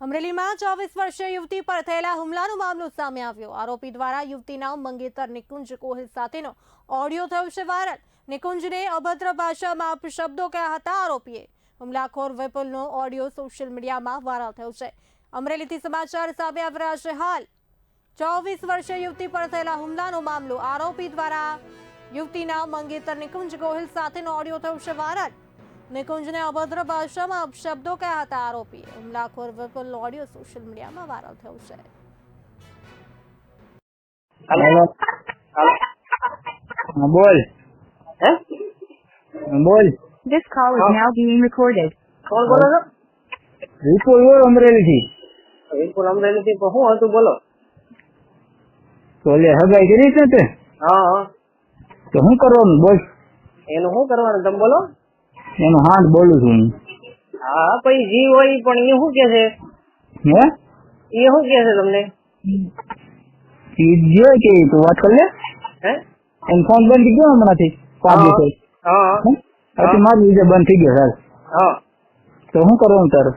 અમરેલીમાં ચોવીસ વર્ષીય યુવતી પર થયેલા હુમલાનો મામલો સામે આવ્યો. આરોપી દ્વારા યુવતીના મંગેતર નિકુંજ કોહલ સાથેનો ઓડિયો થયો છે વાયરલ. નિકુંજને અભદ્ર ભાષામાં અપશબ્દો કહ્યા હતા આરોપીએ? હુમલાખોર વિપુલનો ઓડિયો સોશિયલ મીડિયામાં વાયરલ થયો છે. અમરેલીથી સમાચાર સામે આવી રહ્યા છે હાલ. ચોવીસ વર્ષીય યુવતી પર થયેલા હુમલાનો મામલો આરોપી દ્વારા યુવતીના મંગેતર નિકુંજ ગોહિલ સાથેનો ઓડિયો થયો છે વાયરલ. નિકુંજને અભદ્ર ભાષામાં અપશબ્દો કહ્યા હતા આરોપીએ હુમલાખોર વિપુલ ઓડિયો સોશિયલ મીડિયામાં વાયરલ થયો છે. બોલ. હે? બોલ. This call is now being recorded. કોણ બોલો છો? વિપુલ બોલ અમરેલીથી. વિપુલ અમરેલીથી? તો શું હતું બોલો. તો લે હગાઈ કરી છે તે? હા હા. તો શું કરવાનું બોલ. એનું શું કરવાનું? તમે બોલો. એનું હાથ બોલું છું હા. પછી જી હોય પણ એ શું કે છે? હે? એ શું કે છે તમને? જે કે તું વાત કર લે. હે? એમ ફોન બંધ થઈ ગયો હમણાંથી. હા. દિવસ હા. પછી મારી રીતે બંધ થઈ ગયો સર હા. તો શું કરવાનું તારું?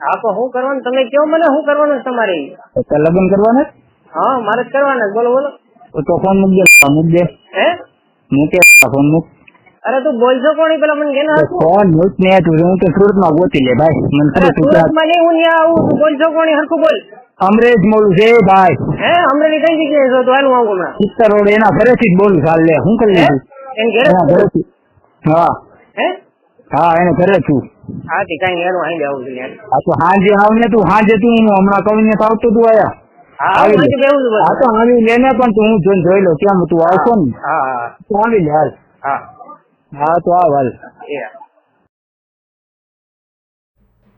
હા તો શું કરવાનું? તમે કેવો મને શું કરવાનું તમારે? તો લગ્ન કરવાના હા મારે કરવાના છે. બોલો બોલો. તો ફોન મૂક દે મૂક હે? મૂકે ફોન મૂક. અરે તું બોલજો કોણ? પેલા મને કેન ના કોણ? ફોન ને તું હું તો સુરતમાં ગોતી લે ભાઈ. મને ખબર સુરતમાં નહીં હું ત્યાં આવું તું બોલજો કોણ? હરખું બોલ. અમરેજ મોડું છે ભાઈ. હે? અમરેલી કઈ જગ્યાએ છો? તો હાલ હું આવું હમણાં. સિત્તેર રોડ એના ઘરેથી જ બોલું ચાલ લે હું કરી લઉં એમ ઘેરે? ઘરેથી. હા. હે? હા એને ઘરે છું. હા તે કઈ એનું આઈ આવું છું યાર હા તો હાંજે આવીને તું હાંજે તું હું હમણાં કવિને તો આવતો તું આયા. હા હું. હા તો આવી લેને પણ તું હું જોઈ લો કેમ? તું આવશો ને? હા હા. તું આવી લે હાલ. હા. હા તો આ વાલ.